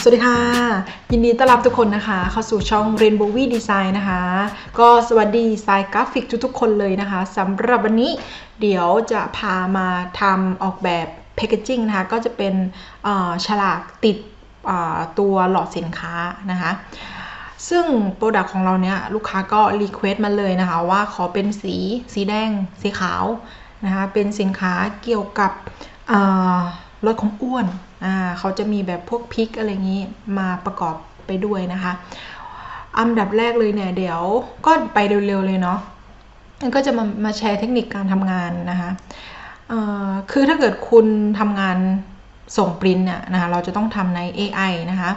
สวัสดีค่ะ ยินดีต้อนรับทุกคนนะคะ เข้าสู่ช่อง Rainbow V Design นะคะ ก็สวัสดีสายกราฟิกทุกๆคนเลยนะคะสำหรับวันนี้เดี๋ยวจะพามาทำออกแบบแพ c เกจิ้งนะคะ ก็จะเป็นฉลากติดตัวหลอดสินค้านะคะซึ่งโปรดักต์ของเราเนี่ยลูกค้าก็รีเควสต์มาเลยนะคะว่าขอเป็นสีสีแดง สีขาวนะคะเป็นสินค้าเกี่ยวกับอ่าลดความอ้วน เขาจะมีแบบพวกพริกอะไรอย่างนี้มาประกอบไปด้วยนะคะ อันดับแรกเลยเนี่ย เดี๋ยวก็ไปเร็วๆเลยเนาะมันก็จะมามาแชร์เทคนิคการทำงานนะคะคือถ้าเกิดคุณทำงานส่งปริ้นเนี่ยนะคะเราจะต้องทำใน AI นะคะ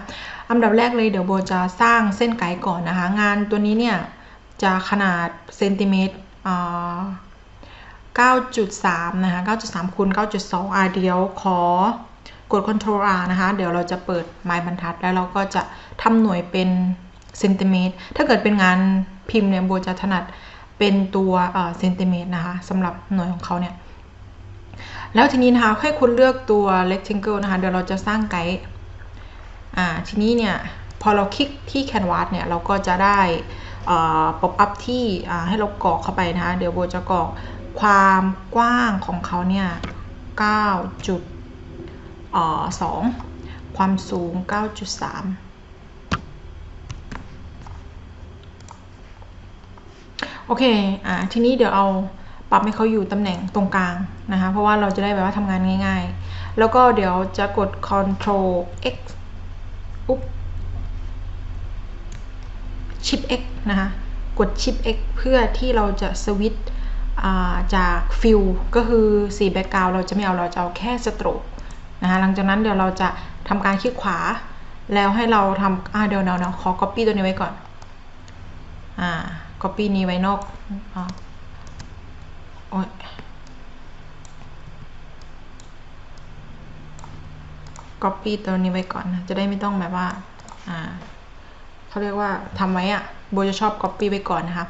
อันดับแรกเลยเดี๋ยวโบจะสร้างเส้นไกด์ก่อนนะคะ งานตัวนี้เนี่ย จะขนาดเซนติเมตร9.3 นะคะ 9.3คูณ9.2อะเดียวขอ กด Ctrl R นะคะ เดี๋ยวเราจะเปิดไม้บรรทัด แล้วเราก็จะทำหน่วยเป็นเซนติเมตร ถ้าเกิดเป็นงานพิมพ์เนี่ยโบจะถนัดเป็นตัวเซนติเมตรนะคะสำหรับหน่วยของเขาเนี่ย แล้วทีนี้นะคะให้คุณเลือกตัว rectangle นะคะ เดี๋ยวเราจะสร้างไกด์อ่าทีนี้เนี่ยพอเราคลิกที่ canvas เนี่ย เราก็จะได้ป๊อปอัพที่ให้เรากรอกเข้าไปนะคะ เดี๋ยวโบจะกรอกความกว้างของเขาเนี่ย9จุด สองความสูง 9.3 โอเค อ่า ทีนี้เดี๋ยวเอาปรับให้เขาอยู่ตำแหน่งตรงกลางนะคะ เพราะว่าเราจะได้แบบว่าทำงานง่าย ๆ แล้วก็เดี๋ยวจะกด Ctrl X อุ๊บ Shift X นะคะ กด Shift X เพื่อที่เราจะสวิตช์จากฟิลก็คือสีแบ็กกราวเราจะไม่เอาเราจะเอาแค่สโตรก นะคะหลังจากนั้นเดี๋ยวเราจะทำการคลิกขวา แล้วให้เราทำอ่าเดี๋ยวเดี๋ยวขอ copy ตัวนี้ไว้ก่อนอ่า copy นี้ไว้นอกอโอ้ย copy ตัวนี้ไว้ก่อนนะจะได้ไม่ต้องแบบว่าอ่าเขาเรียกว่าทำไว้อะโบจะชอบ copy ไว้ก่อนนะคะ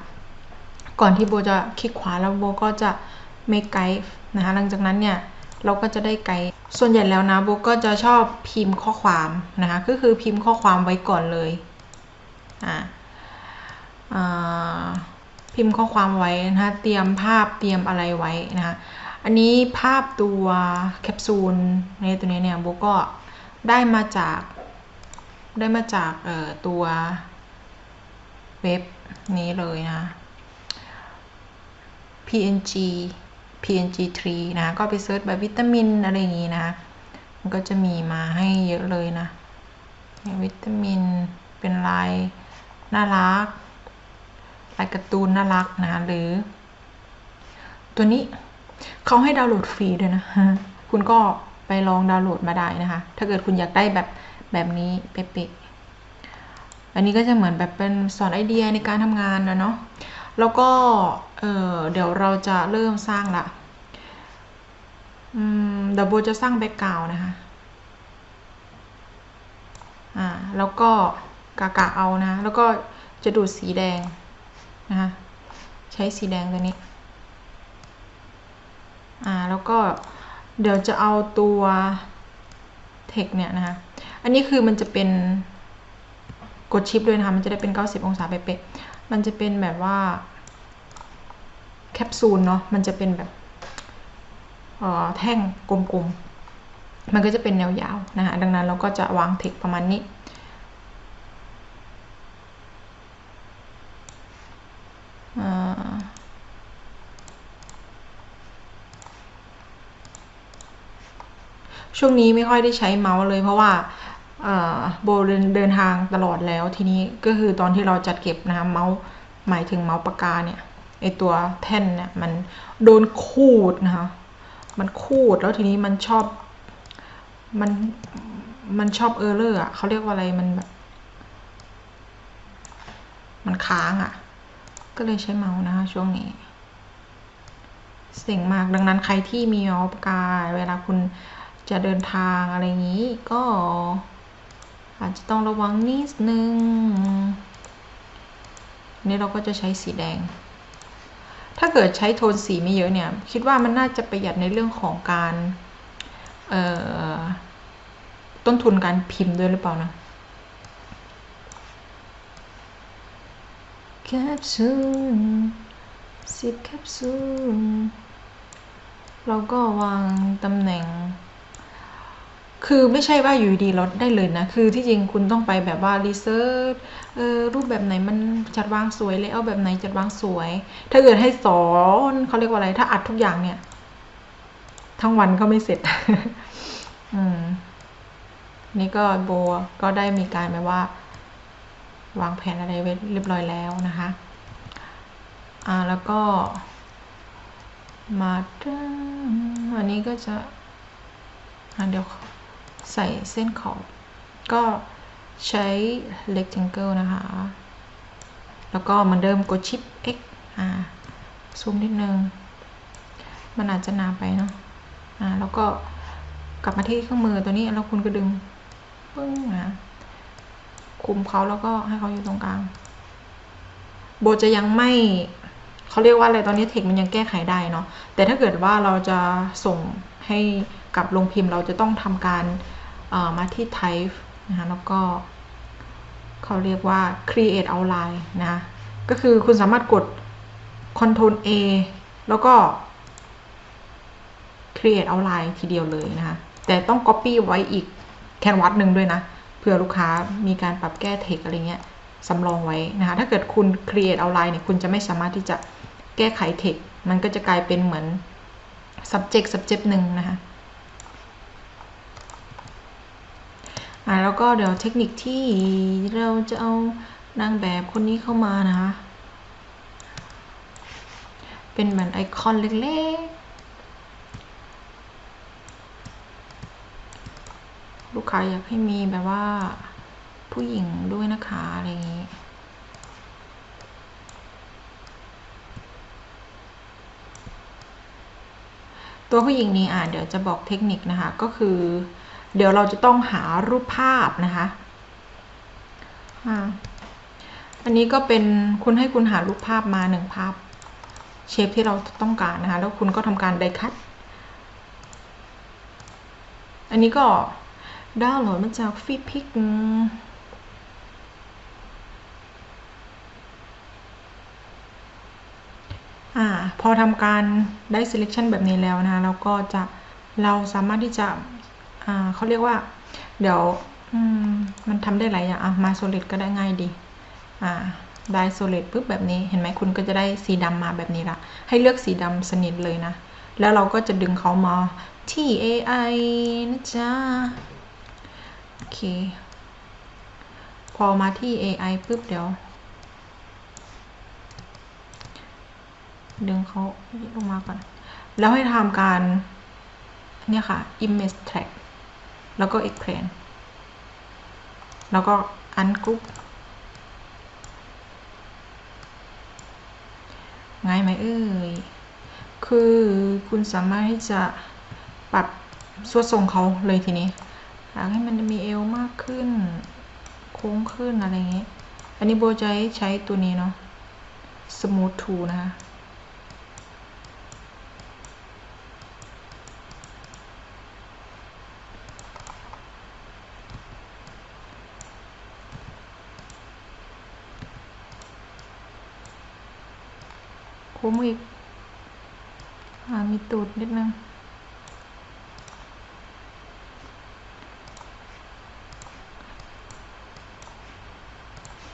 ก่อนที่โบจะคลิกขวาแล้วโบก็จะ make guide นะคะหลังจากนั้นเนี่ย เราก็จะได้ไกด์ส่วนใหญ่แล้วนะโบก็จะชอบพิมพ์ข้อความนะคะก็คือพิมพ์ข้อความไว้ก่อนเลยอ่าพิมพ์ข้อความไว้นะคะเตรียมภาพเตรียมอะไรไว้นะคะอันนี้ภาพตัวแคปซูลในตัวนี้เนี่ยโบก็ได้มาจากได้มาจากตัวเว็บนี้เลยนะ PNG PNG 3 นะ ก็ไปเซิร์ชแบบวิตามินอะไรอย่างงี้นะ มันก็จะมีมาให้เยอะเลยนะ วิตามินเป็นลายน่ารัก ลายการ์ตูนน่ารักนะ หรือ ตัวนี้เขาให้ดาวน์โหลดฟรีด้วยนะ คุณก็ไปลองดาวน์โหลดมาได้นะคะ ถ้าเกิดคุณอยากได้แบบแบบนี้เป๊ะๆอันนี้ก็จะเหมือนแบบเป็นสอนไอเดียในการทำงานนะเนาะ แล้วก็เเดี๋ยวเราจะเริ่มสร้างละเดี๋ยวโบจะสร้างแบ็กกราวนะคะอ่าแล้วก็กากะเอานะ แล้วก็จะดูดสีแดงนะคะใช้สีแดงตัวนี้อ่าแล้วก็เดี๋ยวจะเอาตัวเทคเนี่ยนะคะ อันนี้คือมันจะเป็นกดชิปด้วยนะคะ มันจะได้เป็น 90 องศาเป๊ะ มันจะเป็นแบบว่าแคปซูลเนาะ มันจะเป็นแบบแท่งกลมๆ มันก็จะเป็นแนวยาวนะคะ ดังนั้นเราก็จะวางเทคประมาณนี้ช่วงนี้ไม่ค่อยได้ใช้เมาส์เลยเพราะว่า โบเดินเดินทางตลอดแล้วทีนี้ก็คือตอนที่เราจัดเก็บนะคะเมาส์หมายถึงเมาส์ปากกาเนี่ยไอตัวแท่นเนี่ยมันโดนขูดนะคะมันขูดแล้วทีนี้มันชอบมันมันชอบเออร์เลอร์อะเขาเรียกว่าอะไรมันแบบ มันค้างอะ ก็เลยใช้เมาส์นะคะช่วงนี้เสียงมากดังนั้นใครที่มีเมาส์ปากกาเวลาคุณจะเดินทางอะไรอย่างนี้ก็ อาจจะต้องระวังนิดนึงนี่เราก็จะใช้สีแดง ถ้าเกิดใช้โทนสีไม่เยอะเนี่ย คิดว่ามันน่าจะประหยัดในเรื่องของการตต้นทุนการพิมพ์ด้วยหรือเปล่านะแคปซูลสิบแคปซูลเราก็วางตำแหน่ง คือไม่ใช่ว่าอยู่ดีเราได้เลยนะ คือที่จริงคุณต้องไปแบบว่ารีเสิร์ชเออรูปแบบไหนมันจัดวางสวยเลยเอาแบบไหนจัดวางสวย ถ้าเกิดให้สอนเขาเรียกว่าอะไร ถ้าอัดทุกอย่างเนี่ย ทั้งวันก็ไม่เสร็จ อืม นี่ก็โบก็ได้มีการแบบว่า วางแผนอะไรไว้เรียบร้อยแล้วนะคะ อ่าแล้วก็ มาดึงอันนี้ก็จะอ่าเดี๋ยว ใส่เส้นขอบ ก็ใช้ rectangle นะคะ แล้วก็เหมันเดิมกดชิป X อ่าซูมนิดนึง มันอาจจะหนาไปเนาะอ่าแล้วก็กลับมาที่เครื่องมือตัวนี้แล้วคุณก็ดึงปึ้งนะคุมเขาแล้วก็ให้เขาอยู่ตรงกลาง โบจะยังไม่เขาเรียกว่าอะไรตอนนี้เทคมันยังแก้ไขได้เนาะแต่ถ้าเกิดว่าเราจะส่งให้กับโรงพิมพ์เราจะต้องทำการ มาที่ type นะคะแล้วก็เขาเรียกว่า create outline นะก็คือคุณสามารถกด Ctrl A แล้วก็ create outline ทีเดียวเลยนะคะ แต่ต้อง copy ไว้อีกแคนวาสหนึ่งด้วยนะ เผื่อลูกค้ามีการปรับแก้เทคอะไรเงี้ยสำรองไว้นะคะ ถ้าเกิดคุณ create outline เนี่ย คุณจะไม่สามารถที่จะแก้ไขเทค มันก็จะกลายเป็นเหมือน subject subject หนึ่งนะคะ อ่าแล้วก็เดี๋ยวเทคนิคที่เราจะเอานางแบบคนนี้เข้ามานะคะ เป็นเหมือนไอคอนเล็กๆ ลูกค้าอยากให้มีแบบว่าผู้หญิงด้วยนะคะอะไรอย่างนี้ตัวผู้หญิงนี้อ่าเดี๋ยวจะบอกเทคนิคนะคะ ก็คือ เดี๋ยวเราจะต้องหารูปภาพนะคะอันนี้ก็เป็นคุณให้คุณหารูปภาพมาหนึ่งภาพเชฟที่เราต้องการนะคะ แล้วคุณก็ทำการไดคัตอันนี้ก็ดาวน์โหลดมาจากฟีพิกอ่าพอทำการได้ selection แบบนี้แล้วนะคะเราก็จะเราสามารถที่จะ อ่าเขาเรียกว่า เดี๋ยวมันทำได้หลายอย่างอะมา solid ก็ได้ง่ายดี อ่าได้ solid ปุ๊บแบบนี้เห็นไหมคุณก็จะได้สีดำมาแบบนี้ละให้เลือกสีดำสนิทเลยนะ แล้วเราก็จะดึงเขามาที่ AI นะจ๊ะโอเค พอมาที่ AI ปุ๊บเดี๋ยว ดึงเขาลงมาก่อน แล้วให้ทำการ เนี่ยค่ะ image track แล้วก็ expand แล้วก็ ungroup ง่ายไหมเอ่ย คือคุณสามารถที่จะปรับส่วดทรงเขาเลยทีนี้อยากให้มันมีเอวมากขึ้น โค้งขึ้นอะไรอย่างนี้ยอันนี้โบจะใช้ตัวนี้เนาะ smooth tool นะคะ ค้มอีกมีตูดนิดนึง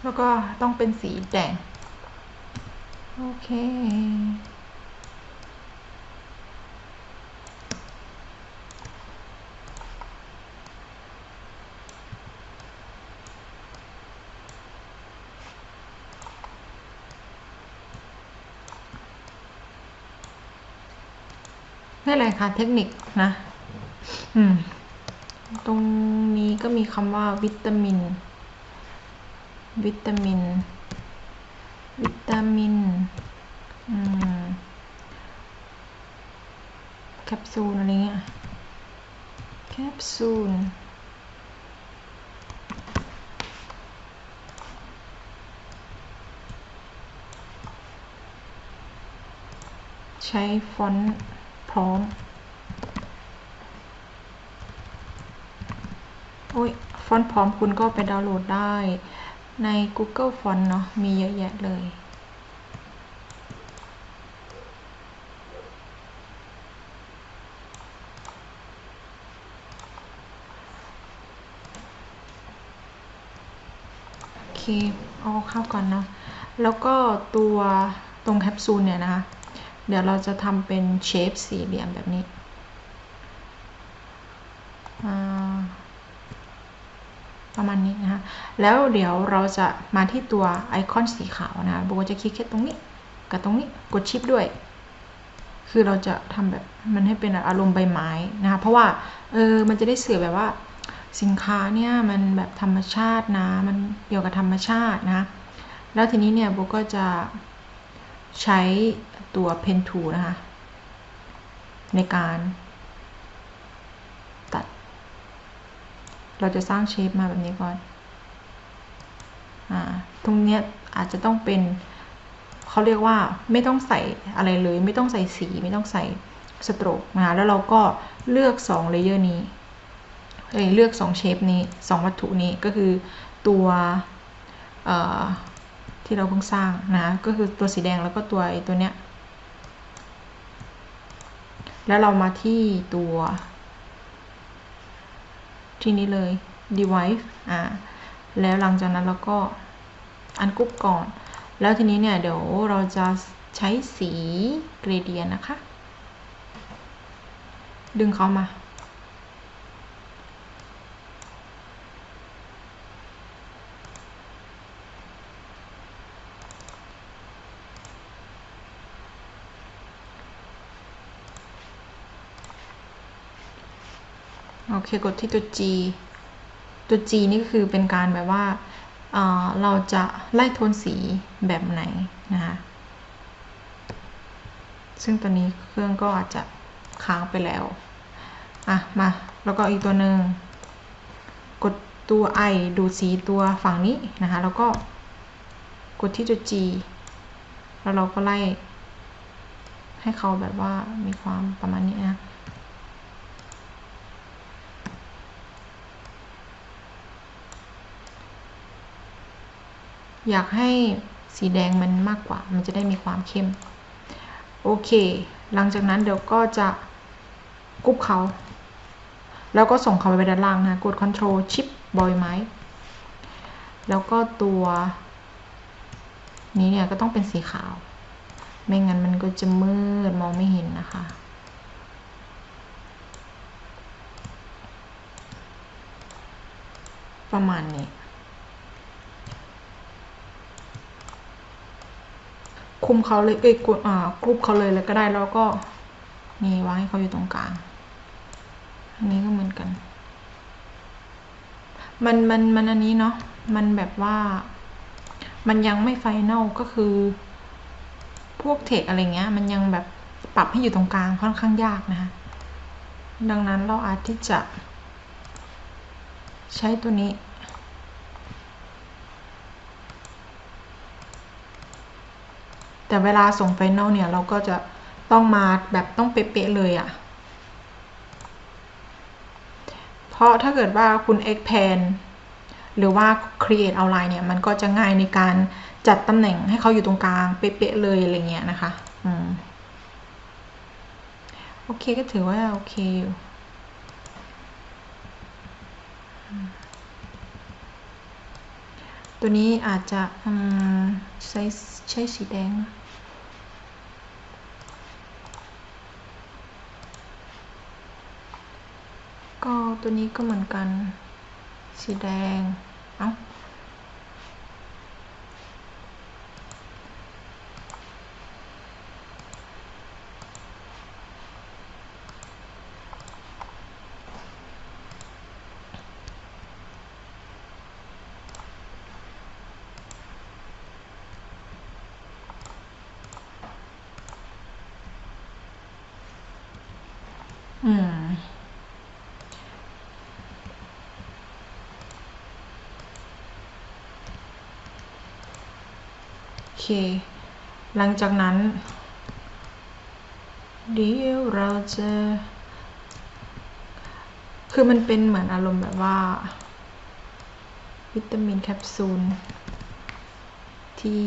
แล้วก็ต้องเป็นสีแดง โอเค นี่แหละค่ะเทคนิคนะ อืม ตรงนี้ก็มีคำว่าวิตามิน วิตามิน วิตามิน อืม แคปซูลอะไรเงี้ย แคปซูลใช้ฟอนต์ ร้อม โอ้ย ฟอนต์พร้อมคุณก็ไปดาวน์โหลดได้ใน Google Font เนาะมีเยอะแยะเลย โอเค เอาเข้าก่อนเนาะแล้วก็ตัวตรงแคปซูลเนี่ยนะคะ เดี๋ยวเราจะทำเป็นเชฟสี่เหลี่ยมแบบนี้ ประมาณนี้นะคะ แล้วเดี๋ยวเราจะมาที่ตัวไอคอนสีขาวนะโบจะคลิกแค่ตรงนี้ กับตรงนี้กดชิปด้วย คือเราจะทำแบบมันให้เป็นอารมณ์ใบไม้นะคะเพราะว่าเออมันจะได้เสื่อแบบว่าสินค้าเนี่ยมันแบบธรรมชาตินะ มันเกี่ยวกับธรรมชาตินะ แล้วทีนี้เนี่ยโบก็จะใช้ ตัวเพนทูนะคะ ในการตัด เราจะสร้างเชฟมาแบบนี้ก่อนอ่าตรงเนี้ยอาจจะต้องเป็นเขาเรียกว่าไม่ต้องใส่อะไรเลย ไม่ต้องใส่สีไม่ต้องใส่สโตรกนะคะแล้วเราก็เลือก2เลเยอร์นี้เเลือก2เชฟนี้ 2 วัตถุนี้ก็คือตัวที่เราเพิ่งสร้างนะก็คือตัวสีแดงแล้วก็ตัวไอ้ตัวเนี้ย แล้วเรามาที่ตัว ที่นี้เลย device อ่า แล้วหลังจากนั้นเราก็อันกุ๊ปก่อน แล้วทีนี้เนี่ยเดี๋ยวเราจะใช้สีเกรเดียนนะคะ ดึงเขามา เคกดที่ตัว G ตัว G นี่ก็คือเป็นการแบบว่าเราจะไล่โทนสีแบบไหนนะคะซึ่งตอนนี้เครื่องก็อาจจะค้างไปแล้ว อะ มา แล้วก็อีกตัวหนึ่งกดตัว I ดูสีตัวฝั่งนี้นะคะ แล้วก็กดที่ตัว G แล้วเราก็ไล่ให้เขาแบบว่ามีความประมาณนี้นะ อยากให้สีแดงมันมากกว่า มันจะได้มีความเข้ม โอเค หลังจากนั้นเดี๋ยวก็จะกรุบเขา แล้วก็ส่งเขาไปด้านล่างนะกด Ctrl Shift บอยไม้ แล้วก็ตัวนี้เนี่ยก็ต้องเป็นสีขาว ไม่งั้นมันก็จะมืดมองไม่เห็นนะคะประมาณนี้ คุมเขาเลยเอ้ยกดอ่ากรุ๊ปเขาเลยแล้วก็ได้แล้วก็นี่วางให้เขาอยู่ตรงกลาง อันนี้ก็เหมือนกัน มันมันมันอันนี้เนาะมันแบบว่า มันยังไม่ไฟแนลก็คือ พวกเทคอะไรเงี้ย มันยังแบบปรับให้อยู่ตรงกลางค่อนข้างยากนะคะดังนั้นเราอาจที่จะใช้ตัวนี้ แต่เวลาส่งไฟนอลเนี่ยเราก็จะต้องมาแบบต้องเป๊ะๆเลยอะ่ะ เพราะถ้าเกิดว่าคุณ expand หรือว่า create outline เนี่ย มันก็จะง่ายในการจัดตำแหน่งให้เขาอยู่ตรงกลางเป๊ะๆเลยอะไรเงี้ยนะคะ อืม โอเคก็ถือว่าโอเคอยู่ ตัวนี้อาจจะใช้ใช้สีแดง ก็ตัวนี้ก็เหมือนกัน สีแดง เอ้าม โอ เค หลังจากนั้น เดี๋ยวเราจะคือมันเป็นเหมือนอารมณ์แบบว่า วิตามินแคปซูล ที่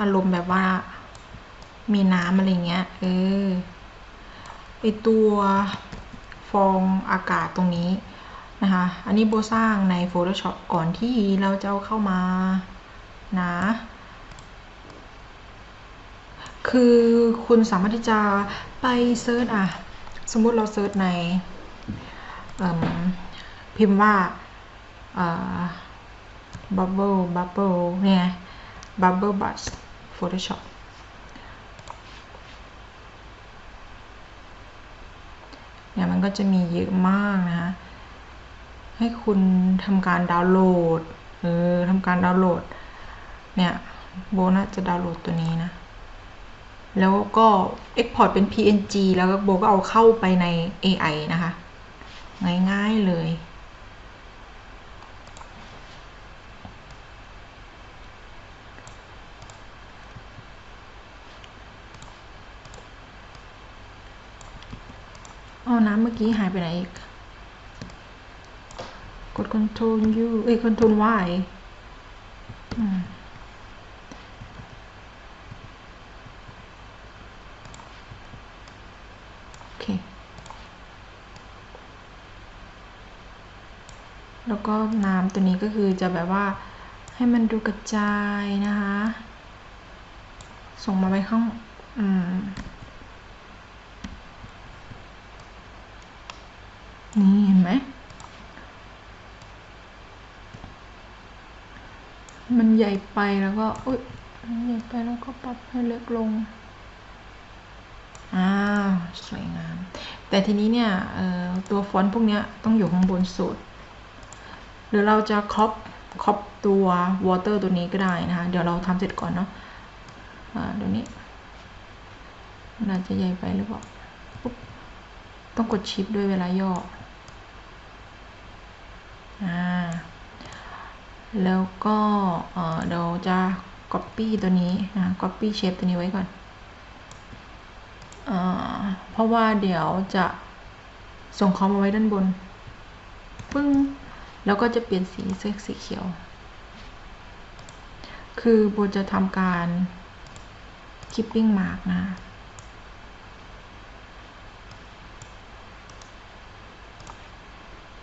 อารมณ์แบบว่า มีน้ำอะไรเงี้ย เออไอตัวฟองอากาศตรงนี้ นะคะ อันนี้โบสร้างใน Photoshop ก่อนที่เราจะเาเข้ามานะ คือคุณสามารถที่จะไปเซิร์ชอะสมมุติเราเซิร์ชในพิมพ์ว่า bubble bubble เนี่ย bubble bus photoshop เนี่ยมันก็จะมีเยอะมากนะคะ ให้คุณทำการดาวน์โหลด เออทำการดาวน์โหลด เนี่ยโบน่าจะดาวน์โหลดตัวนี้นะ แล้วก็ Export เป็น PNG แล้วก็โบก็เอาเข้าไปใน AI นะคะ ง่ายๆเลยอ๋อน้ำเมื่อกี้หายไปไหนอีก กด Ctrl U เอ้ย Ctrl Y โอเค แล้วก็น้ำตัวนี้ก็คือจะแบบว่าให้มันดูกระจายนะคะ ส่งมาไปข้าง อืมนี่เห็นไหม มัน ใหญ่ไปแล้วก็อุ้ยมันใหญ่ไปแล้วก็ปรับให้เล็กลงอ่าวสวยงาม แต่ทีนี้เนี่ยตัวฟอนต์พวกนี้ต้องอยู่ข้างบนสุดหรือเราจะครอปครอปตัว water ตัวนี้ก็ได้นะคะ เดี๋ยวเราทำเสร็จก่อนเนาะอ่าเดี๋ยวนี้นอาจจะใหญ่ไปหรือเปล่าปุ๊บต้องกดชิปด้วยเวลาย่ออ่า แล้วก็เดี๋ยวจะ copy ตัวนี้นะ copy shape ตัวนี้ไว้ก่อนอเพราะว่าเดี๋ยวจะส่งคอมมาไว้ด้านบนปึ้งแล้วก็จะเปลี่ยนสีเสื้อสีเขียว คือโบจะทำการ keeping mark นะ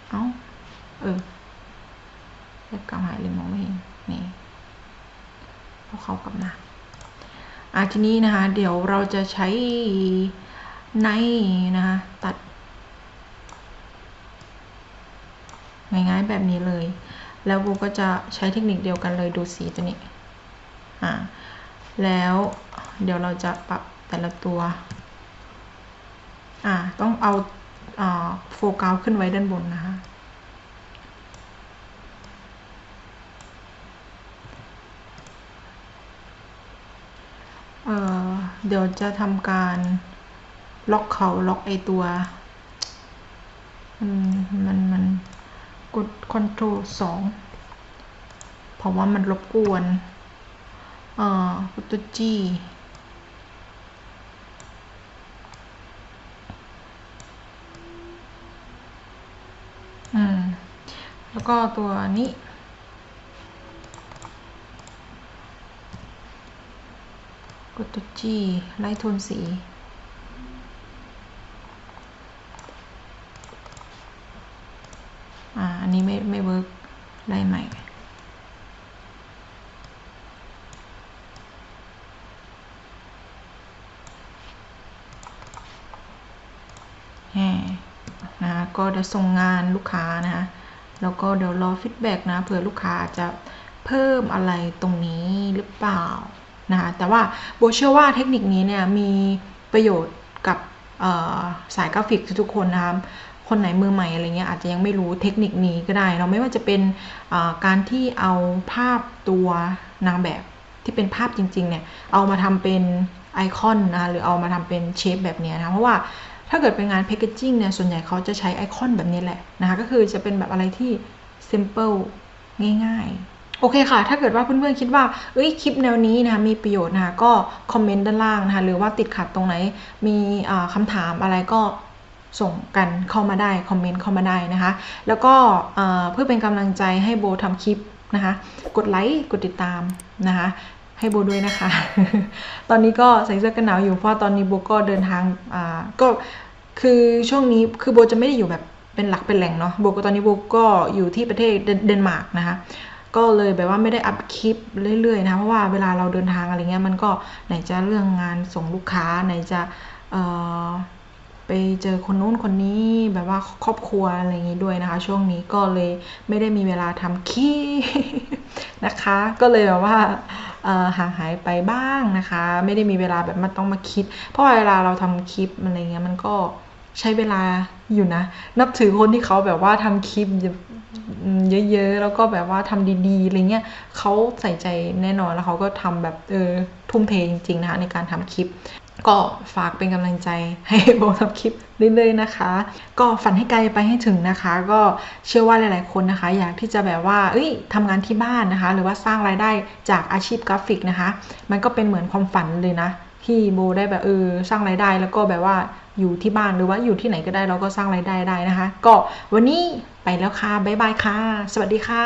เอาเออ แบ็กกราหายเลยมองไม่เห็นนี่พอเขากลับมาอะทีนี้นะคะ เดี๋ยวเราจะใช้ในนะคะตัด ง่ายๆแบบนี้เลย แล้วโบก็จะใช้เทคนิคเดียวกันเลยดูสีตัวนี้อ่าแล้วเดี๋ยวเราจะปรับแต่ละตัวอ่าต้องเอาโฟกัสขึ้นไว้ด้านบนนะคะ เเดี๋ยวจะทำการล็อกเขาล็อกไอตัว มันมันมันกด Ctrl สองเพราะว่ามันรบกวน เอ่อกดตัว G อืม แล้วก็ตัวนี้ กดตัว G ไล่โทนสี อ่า อันนี้ไม่ไม่เวิร์กไล่ใหม่แหนะก็เดี๋ยวส่งงานลูกค้านะคะ แล้วก็เดี๋ยวรอฟีดแบ็กนะเผื่อลูกค้าจะเพิ่มอะไรตรงนี้หรือเปล่า นะคะแต่ว่าโบเชื่อว่าเทคนิคนี้เนี่ยมีประโยชน์กับสายกราฟิกทุกคนนะครับคนไหนมือใหม่อะไรเงี้ยอาจจะยังไม่รู้เทคนิคนี้ก็ได้ เราไม่ว่าจะเป็นการที่เอาภาพตัวนางแบบที่เป็นภาพจริงๆเนี่ยเอามาทำเป็นไอคอนนะหรือเอามาทำเป็นเชฟแบบนี้นะเพราะว่าถ้าเกิดเป็นงานแพคเกจิ้งเนี่ยส่วนใหญ่เขาจะใช้ไอคอนแบบนี้แหละนะคะก็คือจะเป็นแบบอะไรที่ simple ง่าย ๆ โอเคค่ะ ถ้าเกิดว่าเพื่อนๆคิดว่า เอ้ย คลิปแนวนี้นะคะ มีประโยชน์นะคะ ก็คอมเมนต์ด้านล่างนะคะ หรือว่าติดขัดตรงไหน มีคำถามอะไรก็ส่งกันเข้ามาได้ คอมเมนต์เข้ามาได้นะคะ แล้วก็เพื่อเป็นกำลังใจให้โบทำคลิปนะคะ กดไลค์ กดติดตามนะคะ ให้โบด้วยนะคะ ตอนนี้ก็ใส่เสื้อกันหนาวอยู่ เพราะตอนนี้โบก็เดินทางอ่าก็คือช่วงนี้ คือโบจะไม่ได้อยู่แบบเป็นหลักเป็นแหล่งเนาะ โบก็ตอนนี้โบก็อยู่ที่ประเทศเดนมาร์กนะคะ ก็เลยแบบว่าไม่ได้อัพคลิปเรื่อยๆนะเพราะว่าเวลาเราเดินทางอะไรเงี้ยมันก็ไหนจะเรื่องงานส่งลูกค้าไหนจะเออไปเจอคนนู้นคนนี้แบบว่าครอบครัวอะไรอย่างงี้ด้วยนะคะ ช่วงนี้ก็เลยไม่ได้มีเวลาทำคลิปนะคะ ก็เลยแบบว่าห่างหายไปบ้างนะคะ ไม่ได้มีเวลาแบบมันต้องมาคิด เพราะว่าเวลาเราทำคลิปอะไรเงี้ยมันก็ใช้เวลาอยู่นะ นับถือคนที่เขาแบบว่าทำคลิป เยอะๆ แล้วก็แบบว่าทำดีๆอะไรเงี้ยเขาใส่ใจแน่นอนแล้วเขาก็ทำแบบเออทุ่มเทจริงๆนะคะในการทำคลิป ก็ฝากเป็นกำลังใจให้โบทำคลิปเรื่อยๆนะคะ ก็ฝันให้ไกลไปให้ถึงนะคะ ก็เชื่อว่าหลายๆคนนะคะ อยากที่จะแบบว่าเอ้ยทำงานที่บ้านนะคะ หรือว่าสร้างรายได้จากอาชีพกราฟิกนะคะ มันก็เป็นเหมือนความฝันเลยนะที่โบได้แบบเออสร้างรายได้แล้วก็แบบว่า อยู่ที่บ้านหรือว่าอยู่ที่ไหนก็ได้เราก็สร้างรายได้ได้นะคะ ก็วันนี้ไปแล้วค่ะบ๊ายบายค่ะ สวัสดีค่ะ